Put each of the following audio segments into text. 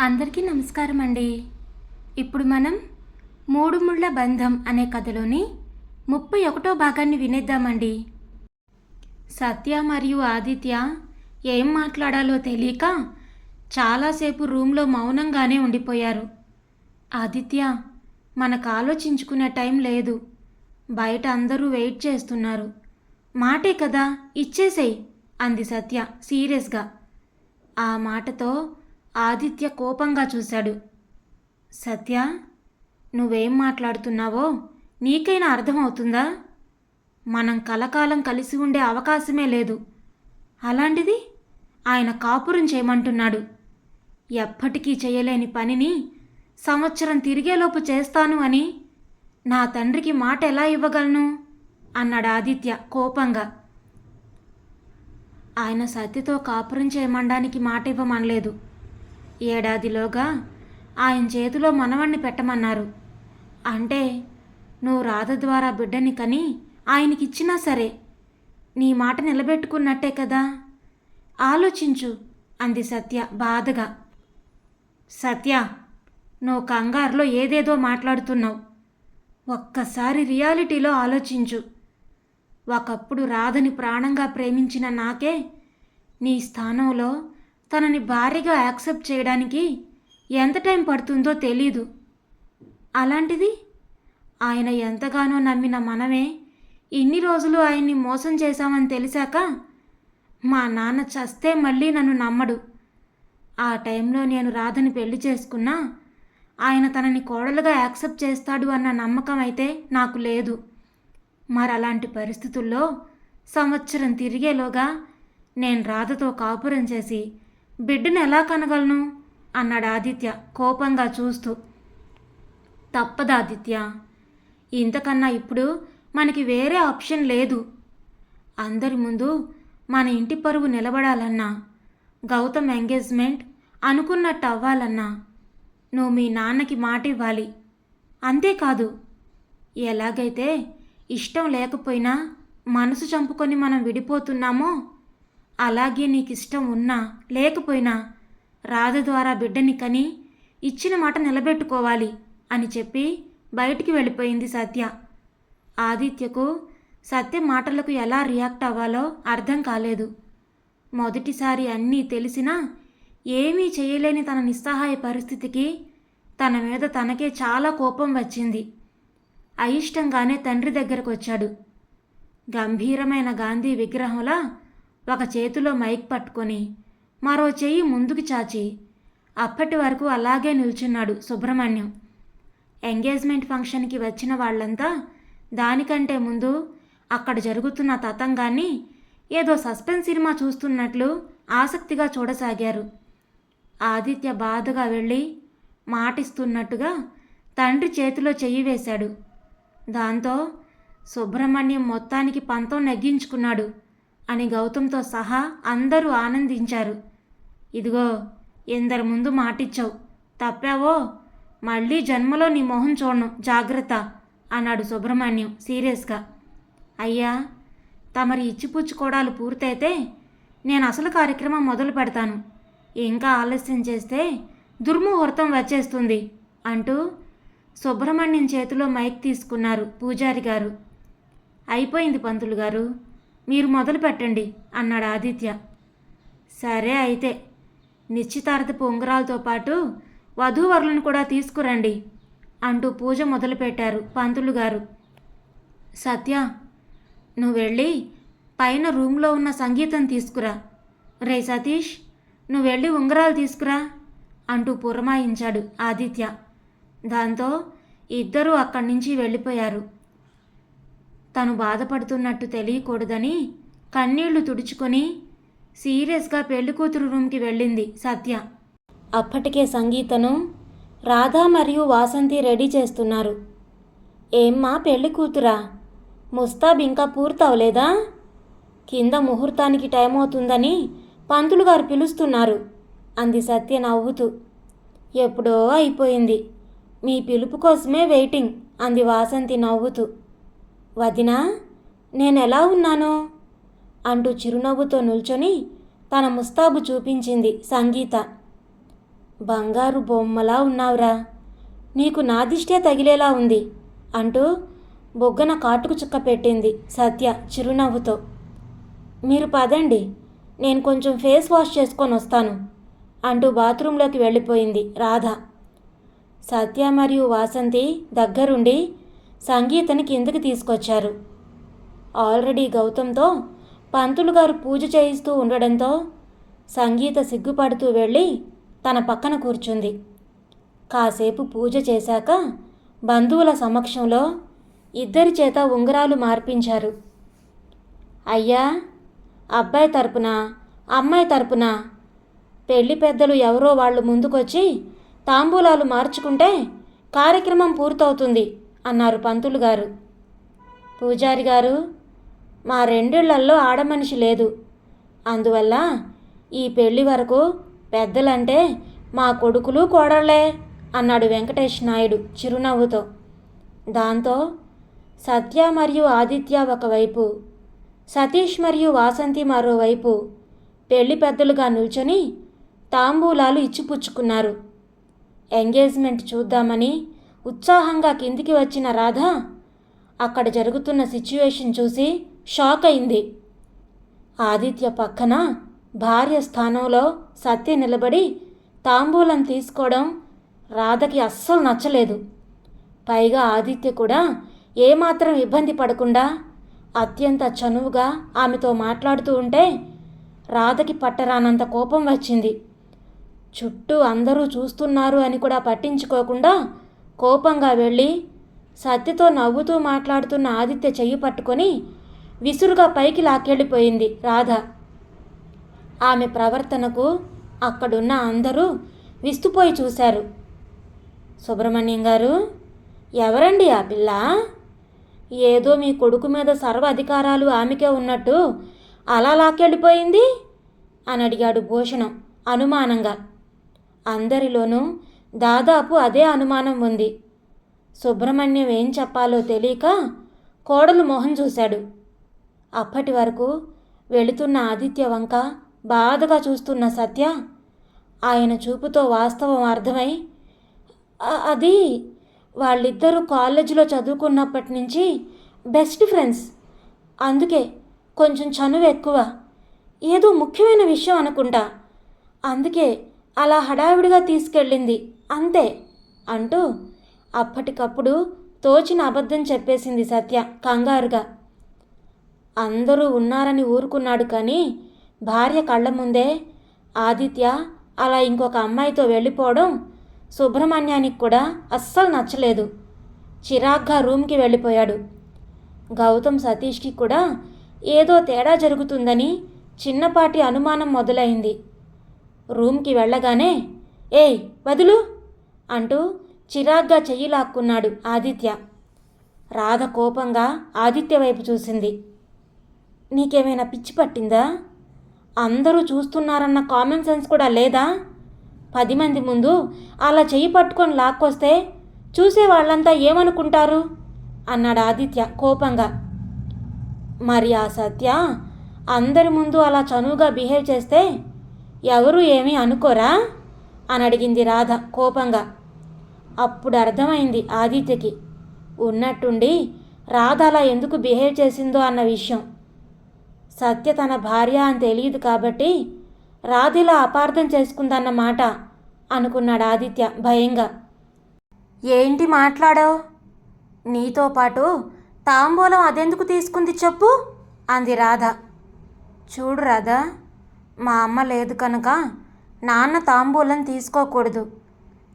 అందరికీ నమస్కారం అండి ఇప్పుడు మనం మూడు ముళ్ళ బంధం అనే కథలోని ముప్పై ఒకటో భాగాన్ని వినేద్దామండి. సత్య మరియు ఆదిత్య ఏం మాట్లాడాలో తెలియక చాలాసేపు రూమ్లో మౌనంగానే ఉండిపోయారు. ఆదిత్య మనకు ఆలోచించుకునే టైం లేదు. బయట అందరూ వెయిట్ చేస్తున్నారు. మాటే కదా ఇచ్చేసేయ్ అంది సత్య సీరియస్గా. ఆ మాటతో ఆదిత్య కోపంగా చూశాడు. సత్య నువ్వేం మాట్లాడుతున్నావో నీకైనా అర్థమవుతుందా? మనం కలకాలం కలిసి ఉండే అవకాశమే లేదు. అలాంటిది ఆయన కాపురం చేయమంటున్నాడు. ఎప్పటికీ చేయలేని పనిని సంవత్సరం తిరిగేలోపు చేస్తాను అని నా తండ్రికి మాట ఎలా ఇవ్వగలను? అన్నాడు ఆదిత్య కోపంగా. ఆయన సత్యతో కాపురం చేయమండానికి మాట ఇవ్వమనలేదు. ఏడాదిలోగా ఆయన చేతిలో మనవణ్ణి పెట్టమన్నారు. అంటే నువ్వు రాధ ద్వారా బిడ్డని కని ఆయనకిచ్చినా సరే నీ మాట నిలబెట్టుకున్నట్టే కదా? ఆలోచించు అంది సత్య బాధగా. సత్య నువ్వు కంగారులో ఏదేదో మాట్లాడుతున్నావు. ఒక్కసారి రియాలిటీలో ఆలోచించు. ఒకప్పుడు రాధని ప్రాణంగా ప్రేమించిన నాకే నీ స్థానంలో తనని భారీగా యాక్సెప్ట్ చేయడానికి ఎంత టైం పడుతుందో తెలీదు. అలాంటిది ఆయన ఎంతగానో నమ్మిన మనమే ఇన్ని రోజులు ఆయన్ని మోసం చేశామని తెలిసాక మా నాన్న చస్తే మళ్ళీ నన్ను నమ్మడు. ఆ టైంలో నేను రాధని పెళ్ళి చేసుకున్నా ఆయన తనని కోడలుగా యాక్సెప్ట్ చేస్తాడు అన్న నమ్మకం అయితే నాకు లేదు. మరి అలాంటి పరిస్థితుల్లో సంవత్సరం తిరిగేలోగా నేను రాధతో కాపురం చేసి బిడ్డను ఎలా కనగలను? అన్నాడు ఆదిత్య కోపంగా చూస్తూ. తప్పదు ఆదిత్య. ఇంతకన్నా ఇప్పుడు మనకి వేరే ఆప్షన్ లేదు. అందరి ముందు మన ఇంటి పరువు నిలబడాలన్నా గౌతమ్ ఎంగేజ్మెంట్ అనుకున్నట్టు అవ్వాలన్నా నువ్వు మీ నాన్నకి మాట ఇవ్వాలి. అంతేకాదు ఎలాగైతే ఇష్టం లేకపోయినా మనసు చంపుకొని మనం విడిపోతున్నామో అలాగే నీకు ఇష్టం ఉన్నా లేకపోయినా రాధ ద్వారా బిడ్డని కని ఇచ్చిన మాట నిలబెట్టుకోవాలి అని చెప్పి బయటికి వెళ్ళిపోయింది సత్య. ఆదిత్యకు సత్య మాటలకు ఎలా రియాక్ట్ అవ్వాలో అర్థం కాలేదు. మొదటిసారి అన్నీ తెలిసినా ఏమీ చేయలేని తన నిస్సహాయ పరిస్థితికి తన మీద తనకే చాలా కోపం వచ్చింది. అయిష్టంగానే తండ్రి దగ్గరకు వచ్చాడు గంభీరమైన గాంధీ విగ్రహంలా ఒక చేతిలో మైక్ పట్టుకొని మరో చెయ్యి ముందుకు చాచి అప్పటి వరకు అలాగే నిల్చున్నాడు సుబ్రహ్మణ్యం. ఎంగేజ్మెంట్ ఫంక్షన్కి వచ్చిన వాళ్ళంతా దానికంటే ముందు అక్కడ జరుగుతున్న తతంగాన్ని ఏదో సస్పెన్స్ సినిమా చూస్తున్నట్లు ఆసక్తిగా చూడసాగారు. ఆదిత్య బాధగా వెళ్ళి మాటిస్తున్నట్టుగా తండ్రి చేతిలో చెయ్యి వేశాడు. దాంతో సుబ్రహ్మణ్యం మొత్తానికి పంతం నెగ్గించుకున్నాడు. అని గౌతమ్తో సహా అందరూ ఆనందించారు. ఇదిగో ఎందరి ముందు మాటిచ్చావు. తప్పావో మళ్ళీ జన్మలో నీ మొహం చూడను. జాగ్రత్త అన్నాడు సుబ్రహ్మణ్యం సీరియస్గా. అయ్యా తమరి ఇచ్చిపుచ్చుకోవడాలు పూర్తయితే నేను అసలు కార్యక్రమం మొదలు పెడతాను. ఇంకా ఆలస్యం చేస్తే దుర్ముహూర్తం వచ్చేస్తుంది అంటూ సుబ్రహ్మణ్యం చేతిలో మైక్ తీసుకున్నారు పూజారి గారు. అయిపోయింది పంతులు గారు. మీరు మొదలు పెట్టండి అన్నాడు ఆదిత్య. సరే అయితే నిశ్చితార్థపు ఉంగరాలతో పాటు వధూవరులను కూడా తీసుకురండి అంటూ పూజ మొదలుపెట్టారు పంతులు గారు. సత్య నువ్వు వెళ్ళి పైన రూమ్లో ఉన్న సంగీతం తీసుకురా. రే సతీష్ నువ్వు వెళ్ళి ఉంగరాలు తీసుకురా అంటూ పురమాయించాడు ఆదిత్య. దాంతో ఇద్దరూ అక్కడి నుంచి వెళ్ళిపోయారు. తను బాధపడుతున్నట్టు తెలియకూడదని కన్నీళ్ళు తుడుచుకొని సీరియస్గా పెళ్ళికూతురు రూమ్కి వెళ్ళింది సత్య. అప్పటికే సంగీతను రాధా మరియు వాసంతి రెడీ చేస్తున్నారు. ఏమ్మా పెళ్ళి కూతురా ముస్తాబ్ ఇంకా పూర్తవలేదా? కింద ముహూర్తానికి టైం అవుతుందని పంతులు గారు పిలుస్తున్నారు అంది సత్య నవ్వుతూ. ఎప్పుడో అయిపోయింది. మీ పిలుపు కోసమే వెయిటింగ్ అంది వాసంతి నవ్వుతూ. వదినా నేనెలా ఉన్నాను? అంటూ చిరునవ్వుతో నిల్చొని తన ముస్తాబు చూపించింది సంగీత. బంగారు బొమ్మలా ఉన్నావురా. నీకు నా దిష్టే తగిలేలా ఉంది అంటూ బొగ్గన కాటుకు చుక్క పెట్టింది సత్య చిరునవ్వుతో. మీరు పదండి నేను కొంచెం ఫేస్ వాష్ చేసుకొని వస్తాను అంటూ బాత్రూంలోకి వెళ్ళిపోయింది రాధ. సత్య మరియు వాసంతి దగ్గరుండి సంగీతని కిందకి తీసుకొచ్చారు. ఆల్రెడీ గౌతమ్తో పంతులు గారు పూజ చేయిస్తూ ఉండడంతో సంగీత సిగ్గుపడుతూ వెళ్ళి తన పక్కన కూర్చుంది. కాసేపు పూజ చేశాక బంధువుల సమక్షంలో ఇద్దరి చేత ఉంగరాలు మార్పించారు. అయ్యా అబ్బాయి తరపున అమ్మాయి తరపున పెళ్ళి పెద్దలు ఎవరో వాళ్ళు ముందుకొచ్చి తాంబూలాలు మార్చుకుంటే కార్యక్రమం పూర్తవుతుంది. అన్నారు పంతులు గారు. పూజారి గారు మా రెండిళ్ళల్లో ఆడమనిషి లేదు. అందువల్ల ఈ పెళ్ళి వరకు పెద్దలంటే మా కొడుకులు కోడళ్ళే అన్నాడు వెంకటేష్ నాయుడు చిరునవ్వుతో. దాంతో సత్య మరియు ఆదిత్య ఒకవైపు సతీష్ మరియు వాసంతి మరోవైపు పెళ్ళి పెద్దలుగా నిల్చొని తాంబూలాలు ఇచ్చిపుచ్చుకున్నారు. ఎంగేజ్మెంట్ చూద్దామని ఉత్సాహంగా కిందికి వచ్చిన రాధ అక్కడ జరుగుతున్న సిచ్యువేషన్ చూసి షాక్ అయింది. ఆదిత్య పక్కన భార్య స్థానంలో సత్య నిలబడి తాంబూలం తీసుకోవడం రాధకి అస్సలు నచ్చలేదు. పైగా ఆదిత్య కూడా ఏమాత్రం ఇబ్బంది పడకుండా అత్యంత చనువుగా ఆమెతో మాట్లాడుతూ ఉంటే రాధకి పట్టరానంత కోపం వచ్చింది. చుట్టూ అందరూ చూస్తున్నారు అని కూడా పట్టించుకోకుండా కోపంగా వెళ్ళి సత్యతో నవ్వుతూ మాట్లాడుతున్న ఆదిత్య చెయ్యి పట్టుకొని విసురుగా పైకి లాక్కెళ్ళిపోయింది రాధ. ఆమె ప్రవర్తనకు అక్కడున్న అందరూ విస్తుపోయి చూశారు. సుబ్రహ్మణ్యం గారు ఎవరండి ఆ పిల్ల? ఏదో మీ కొడుకు మీద సర్వ అధికారాలు ఆమెకే ఉన్నట్టు అలా లాక్కెళ్ళిపోయింది? అని అడిగాడు భూషణం అనుమానంగా. అందరిలోనూ దాదాపు అదే అనుమానం ఉంది. సుబ్రహ్మణ్యం ఏం చెప్పాలో తెలియక కోడలు మొహం చూశాడు. అప్పటి వరకు వెళుతున్న ఆదిత్య వంక బాధగా చూస్తున్న సత్య ఆయన చూపుతో వాస్తవం అర్థమై అది వాళ్ళిద్దరూ కాలేజీలో చదువుకున్నప్పటి నుంచి బెస్ట్ ఫ్రెండ్స్. అందుకే కొంచెం చనువు ఎక్కువ. ఏదో ముఖ్యమైన విషయం అనుకుంటా. అందుకే అలా హడావిడిగా తీసుకెళ్ళింది. అంతే అంటూ అప్పటికప్పుడు తోచిన అబద్ధం చెప్పేసింది సత్య కంగారుగా. అందరూ ఉన్నారని ఊరుకున్నాడు కానీ భార్య కళ్ళ ముందే ఆదిత్య అలా ఇంకొక అమ్మాయితో వెళ్ళిపోవడం సుబ్రహ్మణ్యానికి కూడా అస్సలు నచ్చలేదు. చిరాగ్గా రూమ్కి వెళ్ళిపోయాడు. గౌతమ్ సతీష్కి కూడా ఏదో తేడా జరుగుతుందని చిన్నపాటి అనుమానం మొదలైంది. రూమ్కి వెళ్ళగానే ఏయ్ వదులు! అంటూ చిరాగ్గా చెయ్యి లాక్కున్నాడు ఆదిత్య. రాధ కోపంగా ఆదిత్య వైపు చూసింది. నీకేమైనా పిచ్చి పట్టిందా? అందరూ చూస్తున్నారన్న కామన్ సెన్స్ కూడా లేదా? పది మంది ముందు అలా చెయ్యి పట్టుకొని లాక్కొస్తే చూసే వాళ్ళంతా ఏమనుకుంటారు? అన్నాడు ఆదిత్య కోపంగా. మరి ఆ సత్య అందరి ముందు అలా చనువుగా బిహేవ్ చేస్తే ఎవరు ఏమీ అనుకోరా? అని అడిగింది రాధ కోపంగా. అప్పుడు అర్థమైంది ఆదిత్యకి. ఉన్నట్టుండి రాధ అలా ఎందుకు బిహేవ్ చేసిందో అన్న విషయం. సత్య తన భార్య అని తెలియదు కాబట్టి రాధిలా అపార్థం చేసుకుందన్న మాట అనుకున్నాడు ఆదిత్య భయంగా. ఏంటి మాట్లాడావు? నీతో పాటు తాంబూలం అదెందుకు తీసుకుంది చెప్పు? అంది రాధ. చూడు రాధా మా అమ్మ లేదు కనుక నాన్న తాంబూలం తీసుకోకూడదు.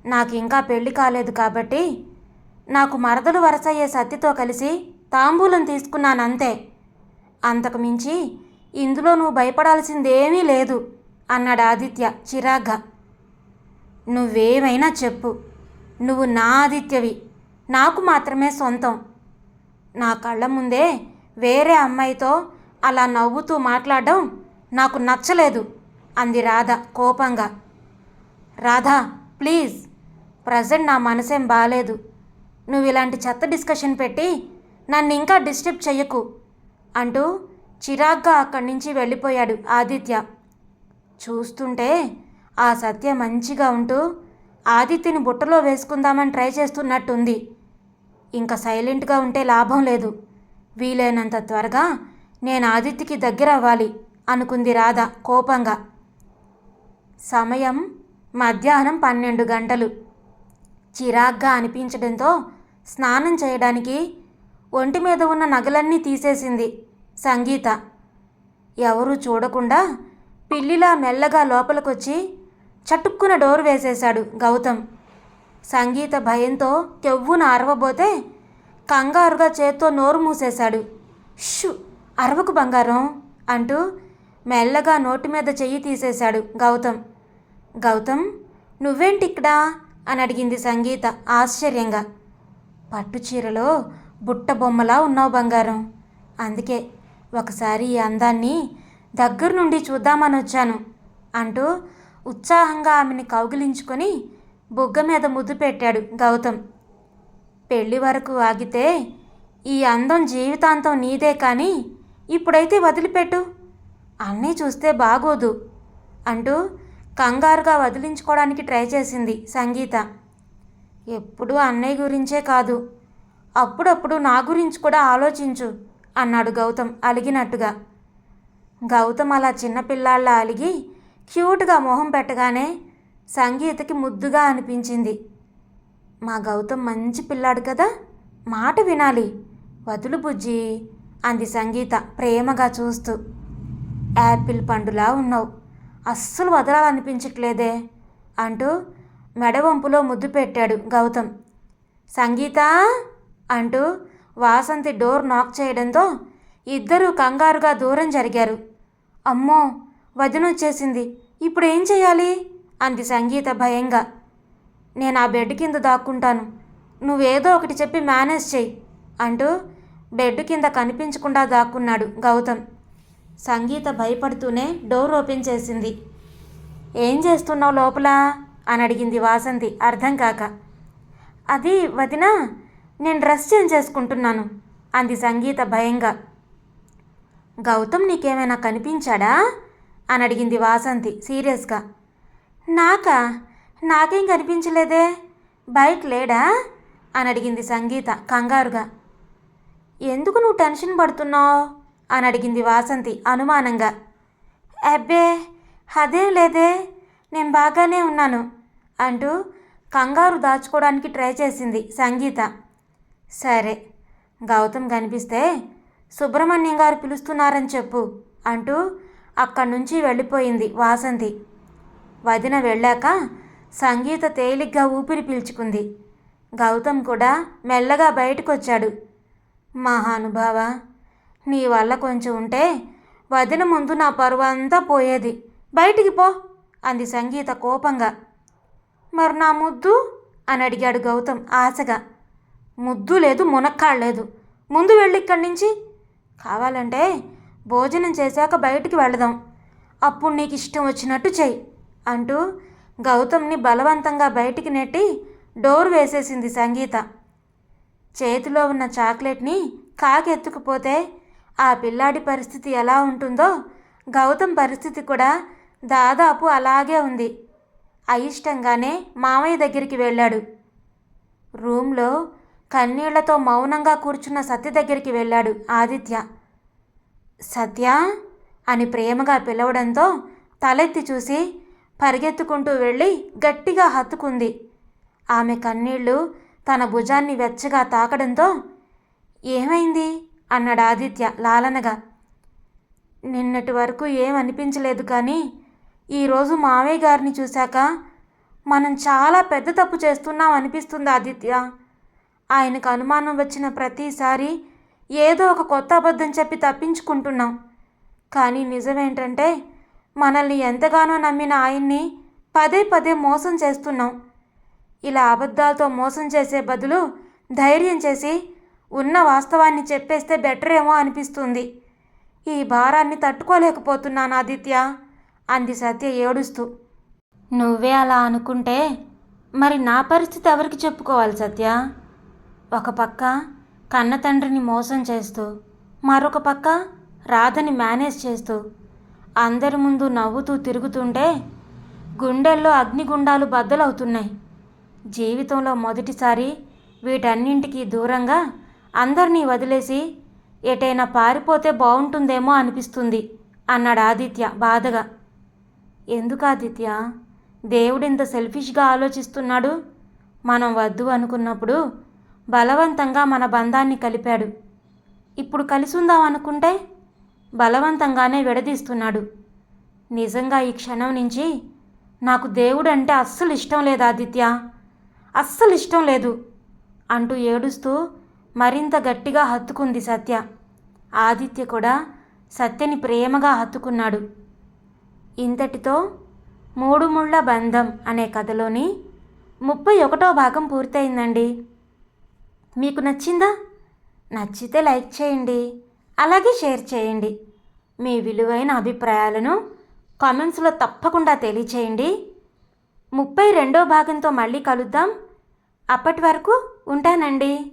నాకు ఇంకా పెళ్ళి కాలేదు కాబట్టి నాకు మరదలు వరసయ్యే సత్యతో కలిసి తాంబూలం తీసుకున్నానంతే. అంతకు మించి ఇందులో నువ్వు భయపడాల్సిందేమీ లేదు అన్నాడు ఆదిత్య చిరాగ్గా. నువ్వేమైనా చెప్పు. నువ్వు నా ఆదిత్యవి. నాకు మాత్రమే సొంతం. నా కళ్ళ ముందే వేరే అమ్మాయితో అలా నవ్వుతూ మాట్లాడడం నాకు నచ్చలేదు అంది రాధ కోపంగా. రాధా ప్లీజ్ ప్రజెంట్ నా మనసేం బాలేదు. నువ్వు ఇలాంటి చెత్త డిస్కషన్ పెట్టి నన్ను ఇంకా డిస్టర్బ్ చెయ్యకు అంటూ చిరాగ్గా అక్కడి నుంచి వెళ్ళిపోయాడు ఆదిత్య. చూస్తుంటే ఆ సత్య మంచిగా ఉంటూ ఆదిత్యని బుట్టలో వేసుకుందామని ట్రై చేస్తున్నట్టుంది. ఇంకా సైలెంట్గా ఉంటే లాభం లేదు. వీలైనంత త్వరగా నేను ఆదిత్యకి దగ్గర అవ్వాలి అనుకుంది రాధ కోపంగా. సమయం మధ్యాహ్నం పన్నెండు గంటలు. చిరాగ్గా అనిపించడంతో స్నానం చేయడానికి ఒంటి మీద ఉన్న నగలన్నీ తీసేసింది సంగీత. ఎవరూ చూడకుండా పిల్లిలా మెల్లగా లోపలికొచ్చి చటుక్కున డోర్ వేసేశాడు గౌతమ్. సంగీత భయంతో కెవ్వున అరవబోతే కంగారుగా చేత్తో నోరు మూసేశాడు. షు అరవకు బంగారం అంటూ మెల్లగా నోటి మీద చెయ్యి తీసేశాడు గౌతమ్. గౌతమ్ నువ్వేంటిక్కడా? అని అడిగింది సంగీత ఆశ్చర్యంగా. పట్టు చీరలో బుట్ట బొమ్మలా ఉన్నావు బంగారం. అందుకే ఒకసారి ఈ అందాన్ని దగ్గర నుండి చూద్దామని వచ్చాను అంటూ ఉత్సాహంగా ఆమెని కౌగిలించుకొని బుగ్గ మీద ముద్దు పెట్టాడు గౌతమ్. పెళ్ళి వరకు ఆగితే ఈ అందం జీవితాంతం నీదే కానీ ఇప్పుడైతే వదిలిపెట్టు. అన్నీ చూస్తే బాగోదు అంటూ కంగారుగా వదిలించుకోవడానికి ట్రై చేసింది సంగీత. ఎప్పుడూ అన్నయ్య గురించే కాదు అప్పుడప్పుడు నా గురించి కూడా ఆలోచించు అన్నాడు గౌతమ్ అలిగినట్టుగా. గౌతమ్ అలా చిన్నపిల్లాళ్ళ అలిగి క్యూట్గా మొహం పెట్టగానే సంగీతకి ముద్దుగా అనిపించింది. మా గౌతమ్ మంచి పిల్లాడు కదా మాట వినాలి వదులు బుజ్జి అంది సంగీత ప్రేమగా చూస్తూ. యాపిల్ పండులా ఉన్నావు. అస్సలు వదలాలనిపించట్లేదే అంటూ మెడవంపులో ముద్దు పెట్టాడు గౌతమ్. సంగీత! అంటూ వాసంతి డోర్ నాక్ చేయడంతో ఇద్దరూ కంగారుగా దూరం జరిగారు. అమ్మో! వదినొచ్చేసింది. ఇప్పుడు ఏం చేయాలి? అంది సంగీత భయంగా. నేను ఆ బెడ్ కింద దాక్కుంటాను. నువ్వేదో ఒకటి చెప్పి మేనేజ్ చెయ్యి అంటూ బెడ్ కింద కనిపించకుండా దాక్కున్నాడు గౌతమ్. సంగీత భయపడుతూనే డోర్ ఓపెన్ చేసింది. ఏం చేస్తున్నావు లోపల? అని అడిగింది వాసంతి అర్థం కాక. అది వదినా నేను డ్రెస్ చేంజ్ చేసుకుంటున్నాను అంది సంగీత భయంగా. గౌతమ్ నీకేమైనా కనిపించాడా? అని అడిగింది వాసంతి సీరియస్గా. నాకా? నాకేం కనిపించలేదే? బయట లేడా? అని అడిగింది సంగీత కంగారుగా. ఎందుకు నువ్వు టెన్షన్ పడుతున్నావు? అని అడిగింది వాసంతి అనుమానంగా. అబ్బే అదేం లేదే నేను బాగానే ఉన్నాను అంటూ కంగారు దాచుకోవడానికి ట్రై చేసింది సంగీత. సరే గౌతమ్ కనిపిస్తే సుబ్రహ్మణ్యం గారు పిలుస్తున్నారని చెప్పు అంటూ అక్కడి నుంచి వెళ్ళిపోయింది వాసంతి. వదిన వెళ్ళాక సంగీత తేలిగ్గా ఊపిరి పీల్చుకుంది. గౌతమ్ కూడా మెల్లగా బయటకొచ్చాడు. మహానుభావ నీ వల్ల కొంచెం ఉంటే వదిన ముందు నా పరువంతా అంతా పోయేది. బయటికి పో అంది సంగీత కోపంగా. మరి నా ముద్దు? అని అడిగాడు గౌతమ్ ఆశగా. ముద్దు లేదు మునక్కాడలేదు ముందు వెళ్ళి ఇక్కడి నుంచి. కావాలంటే భోజనం చేశాక బయటికి వెళదాం. అప్పుడు నీకు ఇష్టం వచ్చినట్టు చెయ్యి అంటూ గౌతమ్ని బలవంతంగా బయటికి నెట్టి డోర్ వేసేసింది సంగీత. చేతిలో ఉన్న చాక్లెట్ని కాకెత్తుకుపోతే ఆ పిల్లాడి పరిస్థితి ఎలా ఉంటుందో గౌతమ్ పరిస్థితి కూడా దాదాపు అలాగే ఉంది. అయిష్టంగానే మామయ్య దగ్గరికి వెళ్ళాడు. రూమ్లో కన్నీళ్ళతో మౌనంగా కూర్చున్న సత్య దగ్గరికి వెళ్ళాడు ఆదిత్య. సత్య? అని ప్రేమగా పిలవడంతో తలెత్తి చూసి పరిగెత్తుకుంటూ వెళ్ళి గట్టిగా హత్తుకుంది. ఆమె కన్నీళ్ళు తన భుజాన్ని వెచ్చగా తాకడంతో ఏమైంది? అన్నాడు ఆదిత్య లాలనగా. నిన్నటి వరకు ఏమనిపించలేదు కానీ ఈరోజు మావయ్య గారిని చూశాక మనం చాలా పెద్ద తప్పు చేస్తున్నాం అనిపిస్తుంది ఆదిత్య. ఆయనకు అనుమానం వచ్చిన ప్రతిసారి ఏదో ఒక కొత్త అబద్ధం చెప్పి తప్పించుకుంటున్నాం. కానీ నిజమేంటంటే మనల్ని ఎంతగానో నమ్మిన ఆయన్ని పదే పదే మోసం చేస్తున్నాం. ఇలా అబద్ధాలతో మోసం చేసే బదులు ధైర్యం చేసి ఉన్న వాస్తవాన్ని చెప్పేస్తే బెటర్ ఏమో అనిపిస్తుంది. ఈ భారాన్ని తట్టుకోలేకపోతున్నాను ఆదిత్య అంది సత్య ఏడుస్తూ. నువ్వే అలా అనుకుంటే మరి నా పరిస్థితి ఎవరికి చెప్పుకోవాలి సత్య? ఒక పక్క కన్న తండ్రిని మోసం చేస్తూ మరొక పక్క రాధని మేనేజ్ చేస్తూ అందరి ముందు నవ్వుతూ తిరుగుతుంటే గుండెల్లో అగ్నిగుండాలు బద్దలవుతున్నాయి. జీవితంలో మొదటిసారి వీటన్నింటికి దూరంగా అందరినీ వదిలేసి ఎటైనా పారిపోతే బాగుంటుందేమో అనిపిస్తుంది అన్నాడు ఆదిత్య బాధగా. ఎందుకు ఆదిత్య? దేవుడింత సెల్ఫిష్గా ఆలోచిస్తున్నాడు? మనం వద్దు అనుకున్నప్పుడు బలవంతంగా మన బంధాన్ని కలిపాడు. ఇప్పుడు కలిసి ఉందాం అనుకుంటే బలవంతంగానే విడదీస్తున్నాడు. నిజంగా ఈ క్షణం నుంచి నాకు దేవుడు అంటే అస్సలు ఇష్టం లేదు ఆదిత్య. అస్సలు ఇష్టం లేదు అంటూ ఏడుస్తూ మరింత గట్టిగా హత్తుకుంది సత్య. ఆదిత్య కూడా సత్యని ప్రేమగా హత్తుకున్నాడు. ఇంతటితో మూడు ముళ్ళ బంధం అనే కథలోని ముప్పై ఒకటో భాగం పూర్తయిందండి. మీకు నచ్చిందా? నచ్చితే లైక్ చేయండి. అలాగే షేర్ చేయండి. మీ విలువైన అభిప్రాయాలను కామెంట్స్లో తప్పకుండా తెలియచేయండి. ముప్పై రెండో భాగంతో మళ్ళీ కలుద్దాం. అప్పటి వరకు ఉంటానండి.